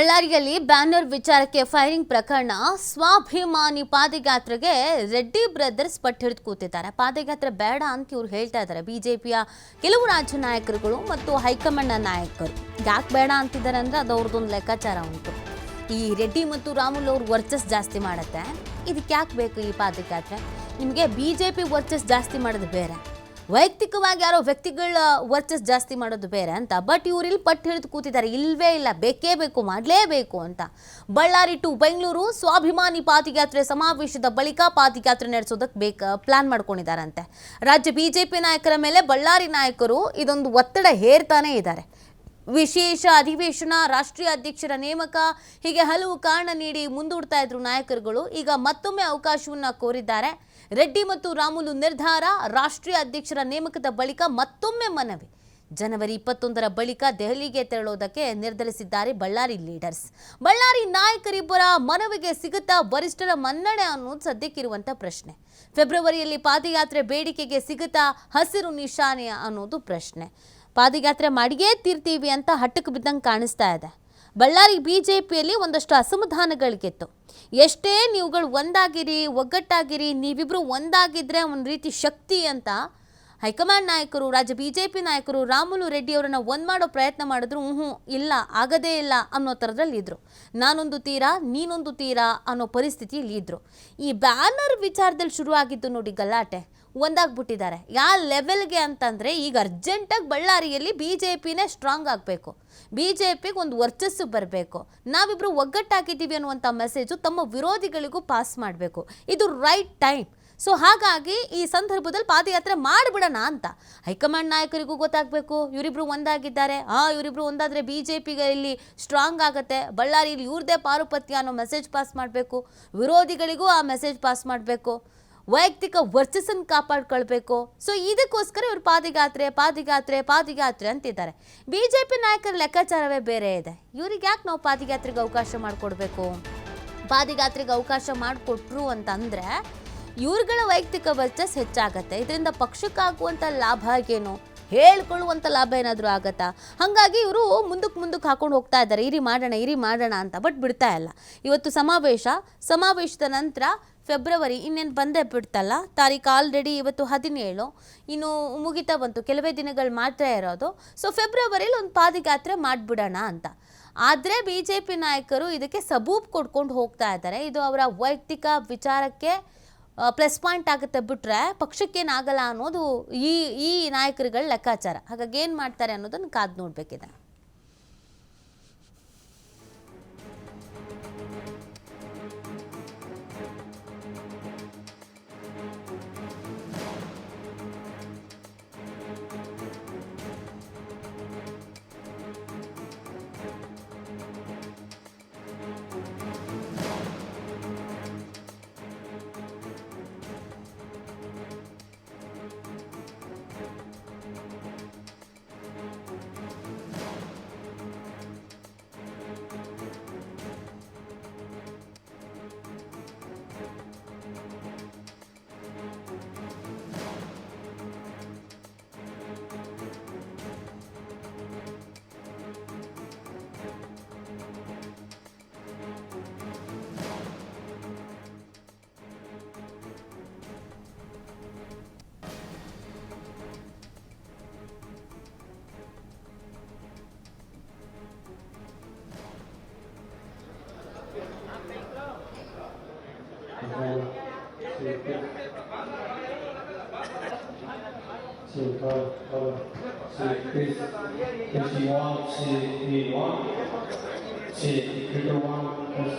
ಬಳ್ಳಾರಿಯಲ್ಲಿ ಬ್ಯಾನರ್ ವಿಚಾರಕ್ಕೆ ಫೈರಿಂಗ್ ಪ್ರಕರಣ, ಸ್ವಾಭಿಮಾನಿ ಪಾದಯಾತ್ರೆಗೆ ರೆಡ್ಡಿ ಬ್ರದರ್ಸ್ ಪಟ್ಟಿಡಿದು ಕೂತಿದ್ದಾರೆ. ಪಾದಯಾತ್ರೆ ಬೇಡ ಅಂತ ಇವ್ರು ಹೇಳ್ತಾ ಇದ್ದಾರೆ. ಬಿಜೆಪಿಯ ಕೆಲವು ರಾಜ್ಯ ನಾಯಕರುಗಳು ಮತ್ತು ಹೈಕಮಾಂಡ್ನ ನಾಯಕರು. ಯಾಕೆ ಬೇಡ ಅಂತಿದ್ದಾರೆ ಅಂದರೆ ಅದು ಅವ್ರದ್ದೊಂದು ಲೆಕ್ಕಾಚಾರ ಉಂಟು. ಈ ರೆಡ್ಡಿ ಮತ್ತು ರಾಮುಲ್ ಅವ್ರ ವರ್ಚಸ್ ಜಾಸ್ತಿ ಮಾಡುತ್ತೆ. ಇದಕ್ಕೆ ಯಾಕೆ ಬೇಕು ಈ ಪಾದಯಾತ್ರೆ? ನಿಮಗೆ ಬಿ ಜೆ ವರ್ಚಸ್ ಜಾಸ್ತಿ ಮಾಡೋದು ಬೇರೆ. ವೈಯಕ್ತಿಕವಾಗಿ ಯಾರೋ ವ್ಯಕ್ತಿಗಳ ವರ್ಚಸ್ ಜಾಸ್ತಿ ಮಾಡೋದು ಬೇರೆ ಅಂತ ಬಟ್ ಇವ್ರು ಇಲ್ಲಿ ಪಟ್ಟು ಹಿಡಿದು ಕೂತಿದ್ದಾರೆ. ಇಲ್ವೇ ಇಲ್ಲ, ಬೇಕೇ ಬೇಕು, ಮಾಡಲೇಬೇಕು ಅಂತ. ಬಳ್ಳಾರಿ ಟು ಬೆಂಗಳೂರು ಸ್ವಾಭಿಮಾನಿ ಪಾದಯಾತ್ರೆ ಸಮಾವೇಶದ ಬಳಿಕ ಪಾದಯಾತ್ರೆ ನಡೆಸೋದಕ್ಕೆ ಬೇಕ ಪ್ಲಾನ್ ಮಾಡ್ಕೊಂಡಿದ್ದಾರಂತೆ. ರಾಜ್ಯ ಬಿಜೆಪಿ ನಾಯಕರ ಮೇಲೆ ಬಳ್ಳಾರಿ ನಾಯಕರು ಇದೊಂದು ಒತ್ತಡ ಹೇರ್ತಾನೆ ಇದ್ದಾರೆ. ವಿಶೇಷ ಅಧಿವೇಶನ, ರಾಷ್ಟ್ರೀಯ ಅಧ್ಯಕ್ಷರ ನೇಮಕ, ಹೀಗೆ ಹಲವು ಕಾರಣ ನೀಡಿ ಮುಂದೂಡ್ತಾ ಇದ್ರು ನಾಯಕರುಗಳು. ಈಗ ಮತ್ತೊಮ್ಮೆ ಅವಕಾಶವನ್ನ ಕೋರಿದ್ದಾರೆ. ರೆಡ್ಡಿ ಮತ್ತು ರಾಮುಲು ನಿರ್ಧಾರ, ರಾಷ್ಟ್ರೀಯ ಅಧ್ಯಕ್ಷರ ನೇಮಕದ ಬಳಿಕ ಮತ್ತೊಮ್ಮೆ ಮನವಿ. ಜನವರಿ ಇಪ್ಪತ್ತೊಂದರ ಬಳಿಕ ದೆಹಲಿಗೆ ತೆರಳೋದಕ್ಕೆ ನಿರ್ಧರಿಸಿದ್ದಾರೆ ಬಳ್ಳಾರಿ ಲೀಡರ್ಸ್. ಬಳ್ಳಾರಿ ನಾಯಕರಿಬ್ಬರ ಮನವಿಗೆ ಸಿಗುತ್ತಾ ವರಿಷ್ಠರ ಮನ್ನಣೆ ಅನ್ನೋದು ಸದ್ಯಕ್ಕಿರುವಂತ ಪ್ರಶ್ನೆ. ಫೆಬ್ರವರಿಯಲ್ಲಿ ಪಾದಯಾತ್ರೆ ಬೇಡಿಕೆಗೆ ಸಿಗುತ್ತಾ ಹಸಿರು ನಿಶಾನೆ ಅನ್ನೋದು ಪ್ರಶ್ನೆ. ಪಾದಯಾತ್ರೆ ಮಾಡಿಯೇ ತೀರ್ತೀವಿ ಅಂತ ಹಟ್ಟಕ್ಕೆ ಬಿದ್ದಂಗೆ ಕಾಣಿಸ್ತಾ ಇದೆ. ಬಳ್ಳಾರಿ ಬಿ ಜೆ ಪಿಯಲ್ಲಿ ಒಂದಷ್ಟು ಅಸಮಾಧಾನಗಳಿಗಿತ್ತು. ಎಷ್ಟೇ ನೀವುಗಳು ಒಂದಾಗಿರಿ, ಒಗ್ಗಟ್ಟಾಗಿರಿ ನೀವಿಬ್ಬರು ಒಂದಾಗಿದ್ರೆ ಒಂದು ರೀತಿ ಶಕ್ತಿ ಅಂತ ಹೈಕಮಾಂಡ್ ನಾಯಕರು, ರಾಜ್ಯ ಬಿಜೆಪಿ ನಾಯಕರು ರಾಮುಲು ರೆಡ್ಡಿ ಅವರನ್ನು ಒಂದ್ ಮಾಡೋ ಪ್ರಯತ್ನ ಮಾಡಿದ್ರು ಹ್ಞೂ ಇಲ್ಲ, ಆಗದೇ ಇಲ್ಲ ಅನ್ನೋ ಥರದಲ್ಲಿ ಇದ್ರು. ನಾನೊಂದು ತೀರಾ, ನೀನೊಂದು ತೀರಾ ಅನ್ನೋ ಪರಿಸ್ಥಿತಿಯಲ್ಲಿ ಇದ್ರು. ಈ ಬ್ಯಾನರ್ ವಿಚಾರದಲ್ಲಿ ಶುರು ಆಗಿದ್ದು ನೋಡಿ ಗಲಾಟೆ. ಒಂದಾಗ್ಬಿಟ್ಟಿದ್ದಾರೆ. ಯಾವ ಲೆವೆಲ್ಗೆ ಅಂತಂದರೆ ಈಗ ಅರ್ಜೆಂಟಾಗಿ ಬಳ್ಳಾರಿಯಲ್ಲಿ ಬಿ ಜೆ ಪಿನೇ ಸ್ಟ್ರಾಂಗ್ ಆಗಬೇಕು. ಬಿ ಜೆ ಪಿಗೆ ಒಂದು ವರ್ಚಸ್ಸು ಬರಬೇಕು. ನಾವಿಬ್ಬರು ಒಗ್ಗಟ್ಟಾಗಿದ್ದೀವಿ ಅನ್ನುವಂಥ ಮೆಸೇಜು ತಮ್ಮ ವಿರೋಧಿಗಳಿಗೂ ಪಾಸ್ ಮಾಡಬೇಕು. ಇದು ರೈಟ್ ಟೈಮ್. ಸೊ ಹಾಗಾಗಿ ಈ ಸಂದರ್ಭದಲ್ಲಿ ಪಾದಯಾತ್ರೆ ಮಾಡಿಬಿಡೋಣ ಅಂತ. ಹೈಕಮಾಂಡ್ ನಾಯಕರಿಗೂ ಗೊತ್ತಾಗಬೇಕು. ಇವರಿಬ್ರು ಒಂದಾಗಿದ್ದಾರೆ. ಆ, ಇವರಿಬ್ರು ಒಂದಾದರೆ ಬಿ ಜೆ ಪಿಗೆ ಇಲ್ಲಿ ಸ್ಟ್ರಾಂಗ್ ಆಗುತ್ತೆ. ಬಳ್ಳಾರಿಯಲ್ಲಿ ಇವ್ರದೇ ಪಾರುಪತ್ಯ ಅನ್ನೋ ಮೆಸೇಜ್ ಪಾಸ್ ಮಾಡಬೇಕು. ವಿರೋಧಿಗಳಿಗೂ ಆ ಮೆಸೇಜ್ ಪಾಸ್ ಮಾಡಬೇಕು. ವೈಯಕ್ತಿಕ ವರ್ಚಸ್ಸನ್ನು ಕಾಪಾಡ್ಕೊಳ್ಬೇಕು. ಸೊ ಇದಕ್ಕೋಸ್ಕರ ಇವರು ಪಾದಿಗಾತ್ರೆ ಪಾದಿಗಾತ್ರೆ ಪಾದಿಗಾತ್ರೆ ಅಂತಿದ್ದಾರೆ. ಬಿ ಜೆ ಪಿ ನಾಯಕರ ಲೆಕ್ಕಾಚಾರವೇ ಬೇರೆ ಇದೆ. ಇವ್ರಿಗೆ ಯಾಕೆ ನಾವು ಪಾದಯಾತ್ರೆಗೆ ಅವಕಾಶ ಮಾಡಿಕೊಡ್ಬೇಕು? ಪಾದಿಗಾತ್ರೆಗೆ ಅವಕಾಶ ಮಾಡಿಕೊಟ್ರು ಅಂತಂದರೆ ಇವ್ರುಗಳ ವೈಯಕ್ತಿಕ ವರ್ಚಸ್ ಹೆಚ್ಚಾಗತ್ತೆ. ಇದರಿಂದ ಪಕ್ಷಕ್ಕಾಗುವಂಥ ಲಾಭ ಏನು? ಹೇಳ್ಕೊಳ್ಳುವಂಥ ಲಾಭ ಏನಾದರೂ ಆಗತ್ತಾ? ಹಾಗಾಗಿ ಇವರು ಮುಂದಕ್ಕೆ ಮುಂದಕ್ಕೆ ಹಾಕೊಂಡು ಹೋಗ್ತಾ ಇದ್ದಾರೆ. ಇರಿ ಮಾಡೋಣ ಇರಿ ಮಾಡೋಣ ಅಂತ. ಬಟ್ ಬಿಡ್ತಾ ಇಲ್ಲ. ಇವತ್ತು ಸಮಾವೇಶ, ಸಮಾವೇಶದ ನಂತರ ಫೆಬ್ರವರಿ ಇನ್ನೇನು ಬಂದೇ ಬಿಡ್ತಲ್ಲ? ತಾರೀಕು ಆಲ್ರೆಡಿ ಇವತ್ತು ಹದಿನೇಳು. ಇನ್ನು ಮುಗಿತಾ ಬಂತು. ಕೆಲವೇ ದಿನಗಳು ಮಾತ್ರ ಇರೋದು. ಸೊ ಫೆಬ್ರವರಿಲಿ ಒಂದು ಪಾದಯಾತ್ರೆ ಮಾಡಿಬಿಡೋಣ ಅಂತ. ಆದರೆ ಬಿ ಜೆ ಪಿ ನಾಯಕರು ಇದಕ್ಕೆ ಸಬೂಬ್ ಕೊಡ್ಕೊಂಡು ಹೋಗ್ತಾ ಇದ್ದಾರೆ. ಇದು ಅವರ ವೈಯಕ್ತಿಕ ವಿಚಾರಕ್ಕೆ ಪ್ಲಸ್ ಪಾಯಿಂಟ್ ಆಗುತ್ತೆ ಬಿಟ್ಟರೆ ಪಕ್ಷಕ್ಕೇನಾಗಲ್ಲ ಅನ್ನೋದು ಈ ಈ ನಾಯಕರುಗಳ ಲೆಕ್ಕಾಚಾರ. ಹಾಗಾಗಿ ಏನು ಮಾಡ್ತಾರೆ ಅನ್ನೋದನ್ನು ಕಾದು ನೋಡಬೇಕಿದೆ. to Brother, Brother, to Chris, if you. want to be one, to Cooper one,